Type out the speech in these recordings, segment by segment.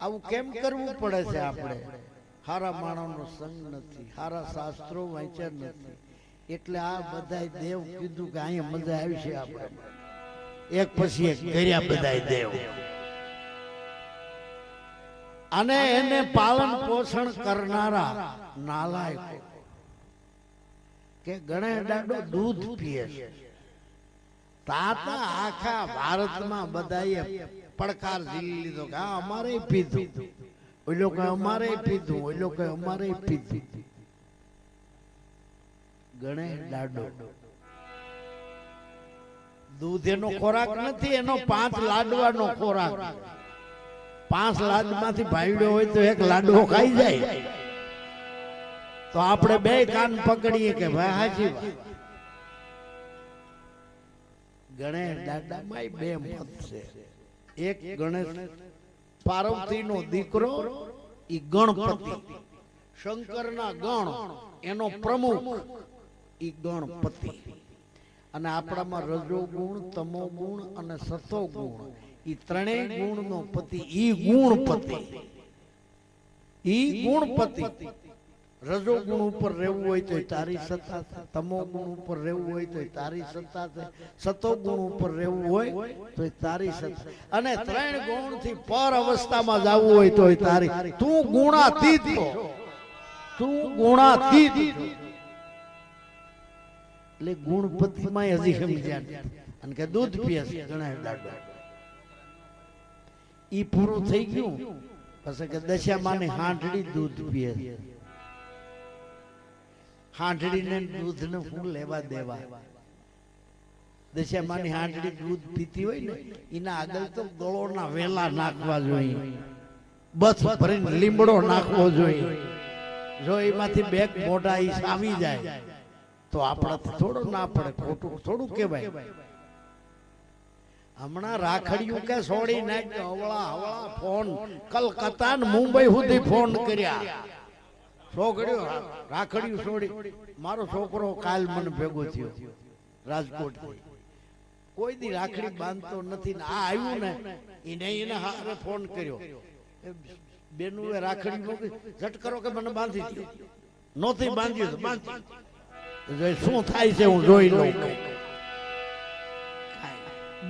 આવું કેમ કરવું પડે છે આપણે? હારા માણસનો સંગ નથી હારા શાસ્ત્રો વાંચ્યા નથી. એટલે આ બધાય દેવ કીધું કે અહીંયા મજા આવી છે આપણે. એક પછી એક કર્યા બધાય દેવ. અને એને પાલન પોષણ કરનારા નાલાયકો. કે ગણે દાડો દૂધ પીએ છે. તાતા આખા ભારતમાં બધાએ પડકાર ઝીલી લીધો કે અમારે પીધું. ઓઈ લોકો અમારે પીધું ઓઈ લોકો અમારે પીધું. ગણેશ દાડો. દૂધ એનો ખોરાક નથી, એનો પાંચ લાડવાનો ખોરાક. પાંચ લાડમાંથી ભાઈડો હોય તો એક લાડવો ખાઈ જાય. તો આપણે બે કાન પકડીએ કે ભાઈ હાજી ગણેશ દાદામાં બે મત છે. એક ગણેશ પાર્વતીનો દીકરો ઈ ગણપતિ. શંકરના ગણ એનો પ્રમુખ ઈ ગણપતિ. અને આપણામાં રજો ગુણ તમો ગુણ અને સતો ગુણ ઈ ત્રણેય ગુણનો પતિ ઈ ગુણપતિ. ઈ ગુણપતિ. રજો ગુણ ઉપર રહેવું હોય તો તારી સત્તા છે તમો ગુણ ઉપર રહેવું હોય તો તારી સત્તા છે સતો ગુણ ઉપર રહેવું હોય તો તારી સત્તા અને ત્રણ ગુણથી પર અવસ્થામાં જવું હોય તો તારી. તું ગુણાતીત તું ગુણાતીત એટલે ગુણપતિમાં હજી સમજ્યા. અને કે દૂધ પીએ છે. ગણાય દાડો. ઈ પૂરું થઈ ગયું. પછી કે દશામાની હાંડડી દૂધ પીએ છે. હાંડડીને દૂધને હું લેવા દેવા? દશામાની હાંડડી દૂધ પીતી હોય ને એના આગળ તો ગળોના વેલા નાખવા જોઈએ. બસ ભરીને લીમડો નાખવો જોઈએ. જો એમાંથી બેગ મોઢા ઈ સાવી જાય તો આપણે થોડો ના પડે ખોટું થોડું કહેવાય હમણાં રાખડિયું કે સોડી નાખ્યો હવળા હવળા ફોન. કલકત્તા ને મુંબઈ સુધી ફોન કર્યા. રાખડિયું છોડી મારો છોકરો કાલ મને ભેગો થયો રાજકોટ કોઈ દી રાખડી બાંધતો નથી ને આ આવ્યું ને, એને એને હારે ફોન કર્યો. બેનું એ રાખડી મૂકી, ઝટ કરો કે મને બાંધી દો નહોતી બાંધ્યું તો બાંધી. શું થાય છે હું જોઈ લઉં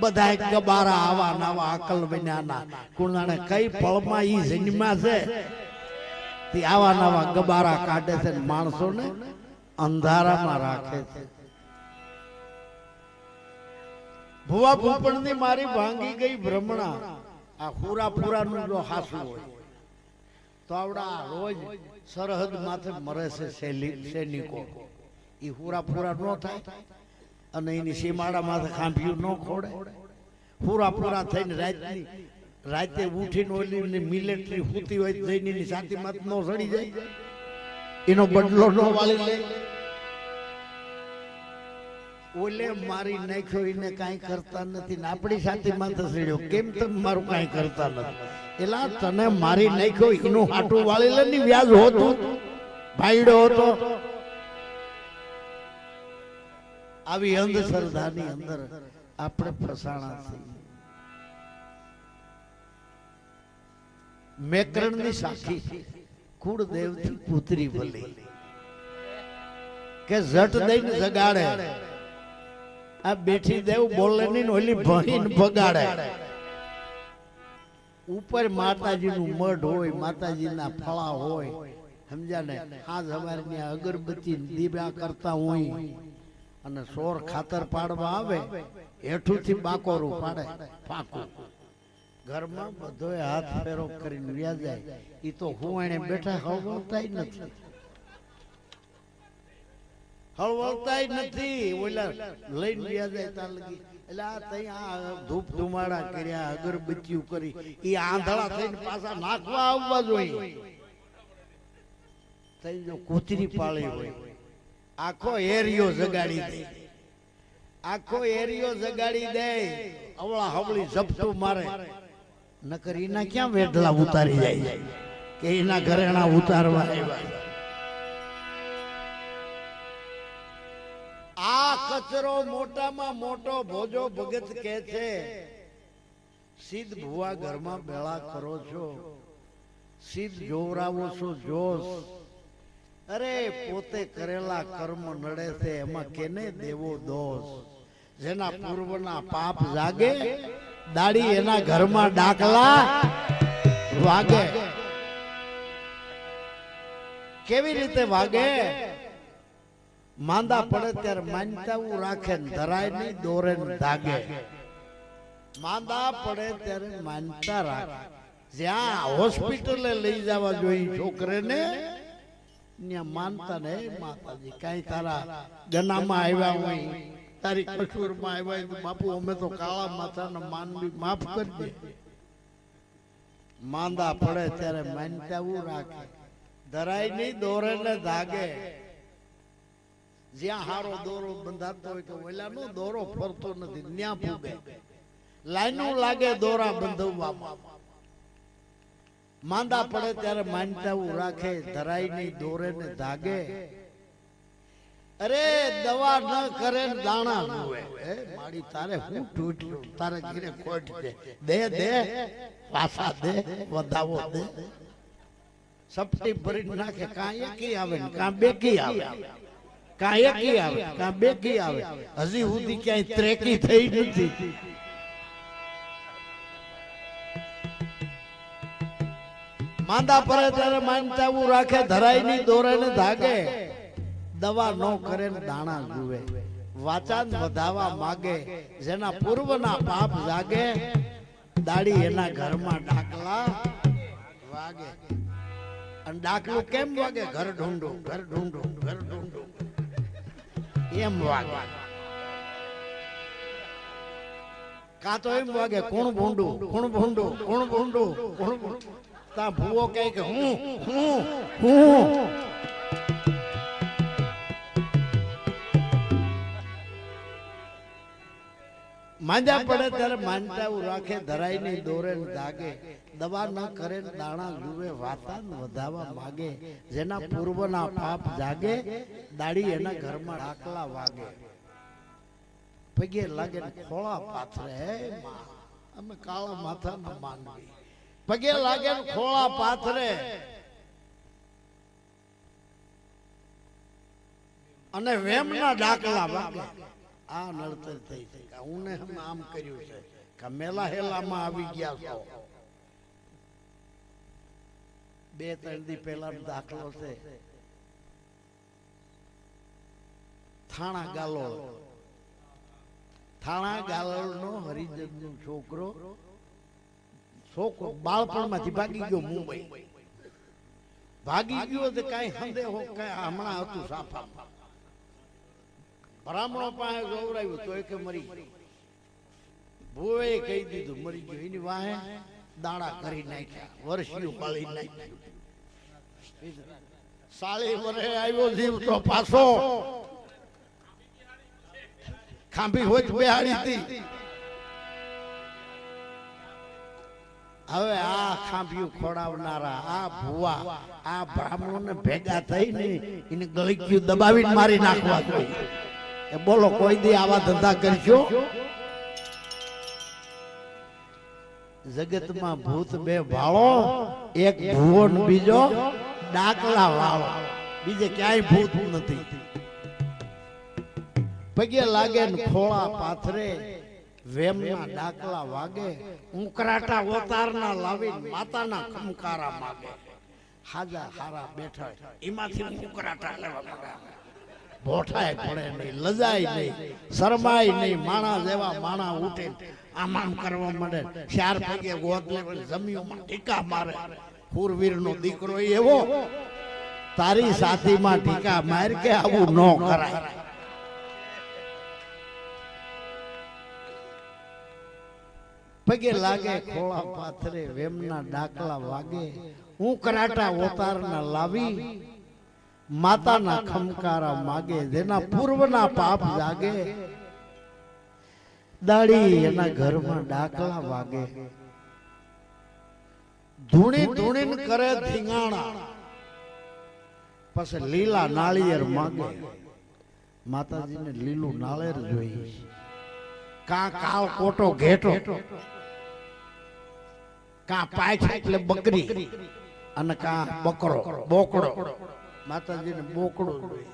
બધા ગબારા આવા નવા અકલ બન્યાના કુણાને કઈ પળમાં ઈ જન્મા છે? તે આવા નવા ગબારા કાઢે છે માણસોને અંધારામાં રાખે છે. ભુવા ભૂપણની મારી ભાંગી ગઈ ભ્રમણા. આ પૂરા પૂરાનું જો હાસું હોય, તો આવડા રોજ સરહદ માથે મરે છે સૈનિકો. એ પૂરા પૂરા ન થાય અને એની સીમાડા માથે ખાંભ્યું ન ખોડે. પૂરા પૂરા થઈને રાતની રાતે ઉઠીને ઓલી મિલિટરી હુતી હોય જઈને એની માથ નો સડી જાય. એનો બદલો નો વાળી લે. ઓલે મારી નાખ્યો એને કાંઈ કરતા નથી ને આપણી સાથે માથે સડ્યો કેમ તમે મારું કાંઈ કરતા નથી? એલા તને મારી નાખ્યો એનું હાટું વાળી લે ની વ્યાજ હોતું? ભાઈડો હતો. આવી અંધશ્રદ્ધાની અંદર આપણે ફસાણા છીએ. મેકરણની સાખી કુળદેવથી પુત્રી ભલી કે જટ દઈને જગાડે. આ બેઠી દેવ બોલે નહીં ઓલી ભહીન ભગાડે. ઉપર માતાજીનું મઢ હોય માતાજીના ફળા હોય સમજાને? ને અમારે ત્યાં અગરબત્તી દીવા કરતા હોય. અને સોર ખાતર પાડવા આવે હેઠુંથી બાકોરું પાડે. પાકું ઘરમાં બધોય હાથ ફેરો કરીને વ્યા જાય. એ તો હુવાણે બેઠા હળવળતા નથી. હળવળતા નથી. ઓલા લઈને વ્યા જાય ત્યાં લગી. એટલે આ આ ધૂપ ધુમાડા કર્યા, અગરબત્તીઓ કરી. એ આંધળા થઈને પાછા નાખવા આવવા જોઈએ. તઈ જો કૂતરી પાળી હોય. આખો એરિયો જગાડી દે. આખો એરિયો જગાડી દે. અવળા હવળી ઝપટું મારે. નકર એના ક્યાં વેઢલા ઉતારી જાય? કે એના ઘરેણા ઉતારવા આ કચરો મોટામાં મોટો ભોજો ભગત કે છે સિદ્ધ ભુવા ઘરમાં બેળા કરો છો. સીધ જોવરાવો છો જોશ. અરે, પોતે કરેલા કર્મ નડે છે, એમાં કેને દેવો દોષ? જેના પૂર્વના પાપ જાગે દાડી એના ઘરમાં ડાકલા વાગે. કેવી રીતે વાગે? માંદા પડે ત્યારે માનતાવું રાખે ધરાય નહીં દોરે ધાગે. માંદા પડે ત્યારે માનતા રાખે. જ્યાં હોસ્પિટલે લઈ જવા જોઈએ છોકરેને ત્યાં માનતા ને માતાજી. કઈ તારા ગનામાં આવ્યા હોય તારી કસૂરમાં આવ્યા તો બાપુ, અમે તો કાળા માથાના માનવી, માફ કરજે માંદા પડે ત્યારે માનતાવું રાખે. ધરાય નહીં, દોરે ને ધાગે. જ્યાં હારો દોરો બંધાતો હોય કે ઓલાનો, દોરો ફરતો નથી, ન્યા પૂગે લાઈનો લાગે દોરા બંધવવામાં. માંદા પડે ત્યારે માનતાવું રાખે. ધરાય નહીં, દોરે ને ધાગે. અરે દવા ન કરે દાણા એ મારી તારે હું તૂટ્યું તારે ઘીરે ખોટ દે. દે. દે પાસા દે વધાવો દે. સપટી ભરી નાખે. કાં એકી આવે ને કાં બેકી આવે. કાં એકી આવે કાં બેકી આવે. હજી સુધી ક્યાંય ત્રેકી થઈ નથી. માંદા પડે ત્યારે માનતાવું રાખે ધરાય નહીં દોરે ને ધાગે. દવા ન કરે દાણા ગુવે. વાચાન વધાવા માગે, જેના પૂર્વના પાપ જાગે, દાડી એના ઘરમાં ડાકલા વાગે. અને ડાકલું કેમ વાગે? ઘર ઢૂંઢો ઘર ઢૂંઢો ઘર ઢૂંઢો. એમ વાગે. કાં તો એમ વાગે, કોણ ભૂંડું? કોણ ભૂંડું? કોણ ભૂંડું? કોણ ભૂંડું? તા ભૂવો કહે કે, હું હું હું માંદા પડે ત્યારે માનતાવું રાખે ધરાય નહીં દોરે દાગે દવા ન કરે દાણા જુએ વાતાન વધાવા માગે. જેના પૂર્વના પાપ જાગે દાડી એના ઘરમાં ડાકલા વાગે. પગે લાગે ખોળા પાથરે અમે કાળા માથા ના માનવી પગે લાગે ખોળા પાથરે. અને વેમના ડાકલા વાગે. આ નડતર થઈ છે હું આમ કર્યું છે કે મેલા હેલામાં આવી ગયા છો બે, ત્રણ દી પહેલા દાખલો છે. થાણા ગાલોળ. થાણા ગાલોળ નો હરિજન નો છોકરો છોકરો બાળપણમાંથી ભાગી ગયો મુંબઈ. ભાગી ગયો તો કઈ સંદેહો કઈ હમણાં હતું સાફા. બ્રાહ્મણો પાસે ગૌરાવ્યું તો કે મરી ભુવે કહી દીધું, મરી ગયો. એની વાહે દાણા કરી નાખ્યા, વર્ષિયું પાળી નાખ્યું. સાળી વરે આવ્યો જીવ તો પાછો. ખાંભી હોય બેહાડી હતી. હવે આ ખાંભિયું ખોડાવનારા, આ ભુવા, આ બ્રાહ્મણો ને ભેગા થઈને એને ગળક્યું દબાવીને મારી નાખવા જોઈએ. એ બોલો કોઈ દી આવા ધંધા કરશો? જગતમાં ભૂત બે ભાળો એક ભુવન બીજો ડાકલા વાળો. બીજે ક્યાંય ભૂત નથી. પગે લાગે ને ખોળા પાથરે વેમના ડાકલા વાગે ઉંકરાટા ઓતારના લાવી માતાના ખમકારા માગે. હાજા હારા બેઠા એમાંથી ઉકરાટા લેવા માંડ્યા ભોઠાય પડે નહીં, લજાય નહીં, શરમાય નહીં, માણા જેવા માણા ઉઠે. આમ કરવા માંડે. ચાર પગે લેવલ જમીઓમાં ટીકા મારે. પૂરવીર નો દીકરો એવો, તારી સાથીમાં ટીકા માર કે આવું ન કરાય. પગે લાગે, ખોળા પાથરે વેમના ડાકલા વાગે. હું કરાટા ઓતારના લાવી માતાના ખમકારા માગે, જેના પૂર્વના પાપ જાગે. દાડી એના ઘરમાં ડાકલા વાગે. ધૂણી ધૂણી કરે ધીંગાણા. પછી લીલા નાળિયેર માગે. માતાજીને લીલું નાળિયેર જોઈએ. કા કાળ કોટો ઘેટો. કા પાછ એટલે બકરી. અને કા બકરો. બોકડો માતાજીને બોકડો જોઈએ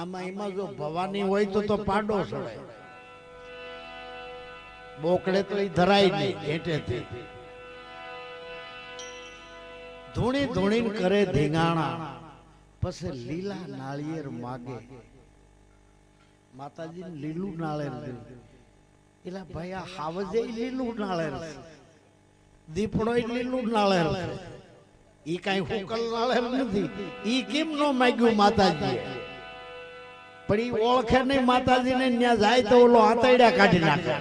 આમાં એમાં જો ભવાની હોય તો તો પાડો સડે બોકડે તો એ ધરાય નહીં, ઘેટેથી. ધૂણી ધૂણી કરે ધીંગાણા. પછી લીલા નાળિયેર માગે. માતાજી લીલું દીધું એલા ભાઈ, આ હાવજે લીલું નાળેર છે. દીપડો લીલું નાળેર ઈ કાંઈ હુકલ નાળે નથી. ઈ કેમ નો માગ્યું માતાજી પણ ઈ ઓળખે નહીં માતાજીને ત્યાં જાય તો ઓલો આતડ્યા કાઢી નાખે.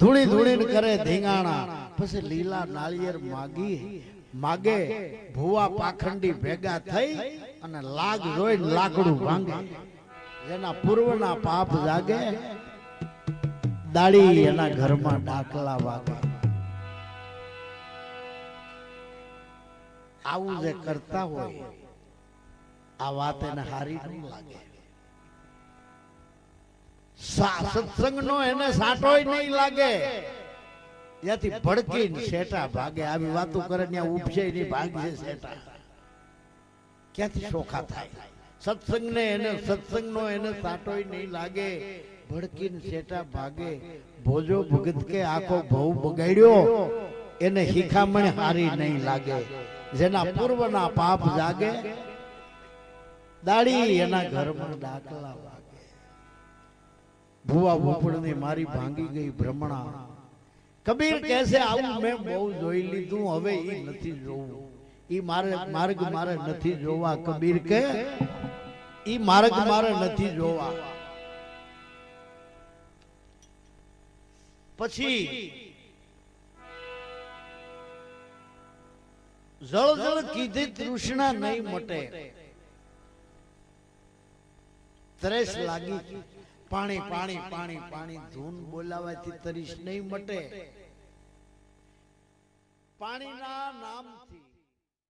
ધૂણી ધૂણીને કરે ધીંગાણા. પછી લીલા નાળિયેર માગી માગે ભુવા પાખંડી ભેગા થઈ અને લાગ જોઈ લાકડું ભાંગે. જેના પૂર્વના પાપ જાગે દાડી એના ઘરમાં ડાકલા વાગે. આવું જે કરતા હોય, આ વાત એને હારી નહીં લાગે. સત્સંગનો એને સાટોય નહીં લાગે. ત્યાંથી ભડકીને શેટા ભાગે, આવી વાતો કરે ત્યાં ઉપજે નહીં ભાગશે શેટા ક્યાંથી શોખા થાય? સત્સંગ ને એને સત્સંગ નો એને સાટોય નહીં લાગે. ભડકીને શેટા ભાગે, ભોજો ભગત કે આખો ભવ બગાડ્યો. એને હિખામણ હારી નહીં લાગે. જેના પૂર્વના પાપ જાગે, દાડી એના ઘરમાં ડાકલા વાગે. ભૂવા ભૂપડની મારી ભાંગી ગઈ ભ્રમણા. કબીર કહેશે આવું મેં બહુ જોઈ લીધું, હવે એ નથી જોવું. ઈ મારે માર્ગ મારે નથી જોવા. કબીર કે ઈ માર્ગ મારે નથી જોવા. પછી જળ જળ કીધી તૃષ્ણા નહીં મટે. ત્રેસ લાગી. પાણી પાણી પાણી પાણી. ધૂન બોલાવાથી તરીશ નહીં મટે. પાણીના નામથી